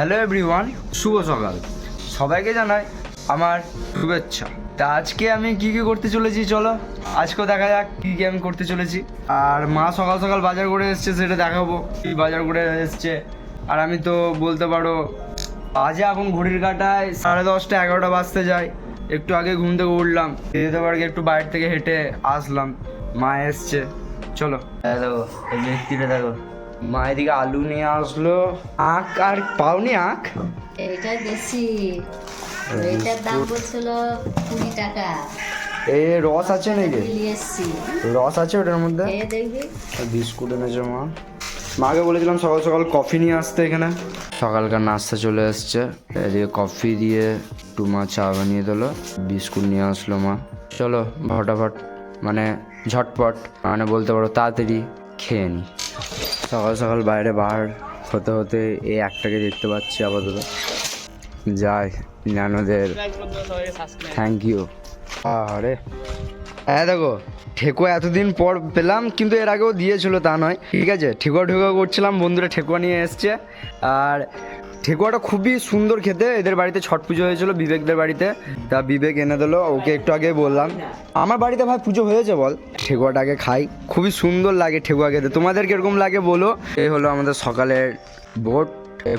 Hello everyone, শুভ সকাল। সবাইকে জানাই আমার শুভেচ্ছা। তা আজকে আমি কি কি করতে চলেছি চলো, আজকেও দেখা যাক কি কি আমি করতে চলেছি। আর মা সকাল সকাল বাজার করে এসছে, সেটা দেখাবো। কি বাজার করে এসছে। আর আমি তো বলতে পারো, আজে এখন ঘড়ির কাটায় সাড়ে দশটা এগারোটা বাজতে যায়। একটু আগে ঘুম থেকে উঠলাম যেতে পারি একটু বাইরে থেকে হেঁটে আসলাম। মা এসছে, চলো। দেখো ব্যক্তিটা দেখো। মা এদিকে আলু নিয়ে আসলো। আখ আর পাওনি আখ? এইটা বেশি এইটার দাম বলছিল কুড়ি টাকা। এ রস আছে নাকি? রস আছে ওটার মধ্যে? বিস্কুট এনেছে মা। মাকে বলেছিলাম সকাল সকাল কফি নিয়ে আসতে এখানে। সকালকার নাস্তা চলে এসছে। এদিকে কফি দিয়ে একটু মা চা বানিয়ে দিলো। বিস্কুট নিয়ে আসলো মা। চলো ফটাফট মানে ঝটপট। মানে বলতে পারো তাড়াতাড়ি খেয়ে নি। সকাল সকাল বাইরে বার হতে হতে এই একটাকে দেখতে পাচ্ছি আপাতত। যাই, নানোদের থ্যাংক ইউ আরে হ্যাঁ দেখো, ঠেকুয়া এতদিন পর পেলাম, কিন্তু এর আগেও দিয়েছিল, তা নয়। ঠিক আছে, ঠেকুয়া ঠেকুয়া করছিলাম, বন্ধুরা ঠেকুয়া নিয়ে এসছে। আর ঠেকুয়াটা খুবই সুন্দর খেতে, এদের বাড়িতে ছট পুজো হয়েছিল বিবেকদের বাড়িতে। তা বিবেক এনে দিলো, ওকে একটু আগে বললাম। আমার বাড়িতে ভাই পুজো হয়েছে বল? ঠেকুয়াটাকে খাই। খুবই সুন্দর লাগে ঠেকুয়া খেতে। তোমাদের কীরকম লাগে বলো? এই হলো আমাদের সকালের বোট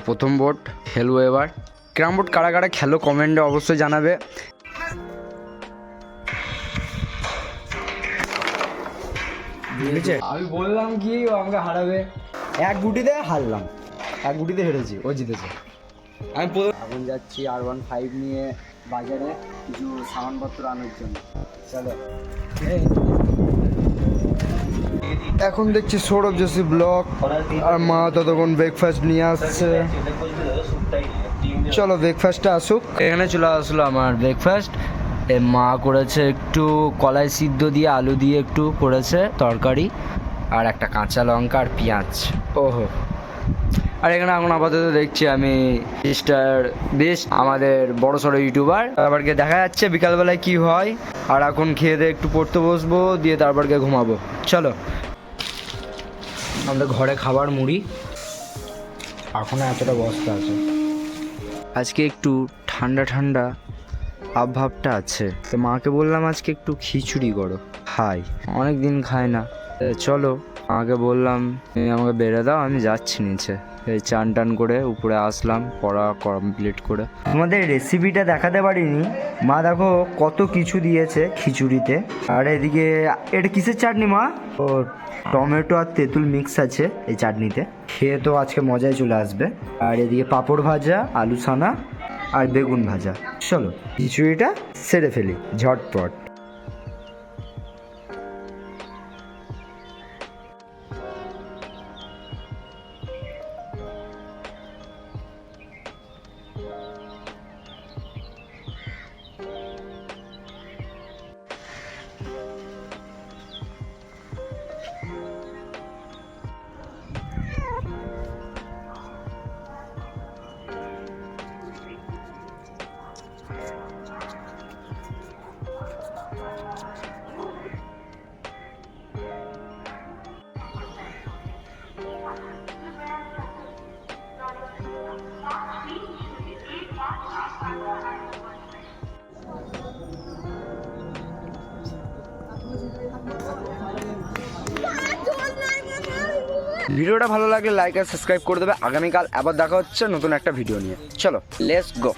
প্রথম বোট খেলব এবার। ক্রাম বোট কারা কারা খেলো কমেন্টে অবশ্যই জানাবে। আমি বললাম কি ও আমাকে হারাবে। এক গুটিতে হারলাম। এক গুটিতে হেরেছি। ও জিতেছে। আমি প্রথম এখন যাচ্ছি আর ওয়ান ফাইভ নিয়ে বাজারে কিছু সামানপত্র আনার জন্য। চলো। এখন দেখছি সৌরভ যোশী ব্লক আর মা ততক্ষণ ব্রেকফাস্ট নিয়ে আসছে। চলো ব্রেকফাস্টটা আসুক। এখানে চলে আসলো আমার ব্রেকফাস্ট এ মা করেছে একটু কলাই সিদ্ধ দিয়ে আলু দিয়ে একটু করেছে তরকারি আর একটা কাঁচা লঙ্কা আর পেঁয়াজ। ওহো। আর এখানে এখন আপাতত দেখছি আমি মিস্টার বেস্ট আমাদের বড় সড়ো ইউটিউবার তারপরকে দেখা যাচ্ছে বিকালবেলায় কি হয়। আর এখন খেয়ে দিয়ে একটু পড়তে বসবো দিয়ে তারপরকে ঘুমাবো। চলো। আমাদের ঘরে খাবার, মুড়ি। এখনও এতটা বস্তা আছে। আজকে একটু ঠান্ডা ঠান্ডা আবভাবটা আছে। তো মাকে বললাম আজকে একটু খিচুড়ি করো। খাই। অনেক দিন খায় না। চলো, মাকে বললাম, তুমি আমাকে বেড়ে দাও, আমি যাচ্ছি নিচে। চান টান করে উপরে আসলাম, পড়া কমপ্লিট করে। তোমাদের রেসিপিটা দেখাতে পারিনি। মা দেখো কত কিছু দিয়েছে খিচুড়িতে। আর এদিকে, এটা কিসের চাটনি মা? ও, টমেটো আর তেঁতুল মিক্স আছে এই চাটনিতে। খেয়ে তো আজকে মজায় চলে আসবে। আর এদিকে পাঁপড় ভাজা, আলু সানা আর বেগুন ভাজা। চলো, খিচুড়িটা সেরে ফেলি, ঝটপট। ভিডিওটা ভালো লাগলে লাইক আর সাবস্ক্রাইব করে দেবে। আগামীকাল আবার দেখা হচ্ছে নতুন একটা ভিডিও নিয়ে। চলো লেটস গো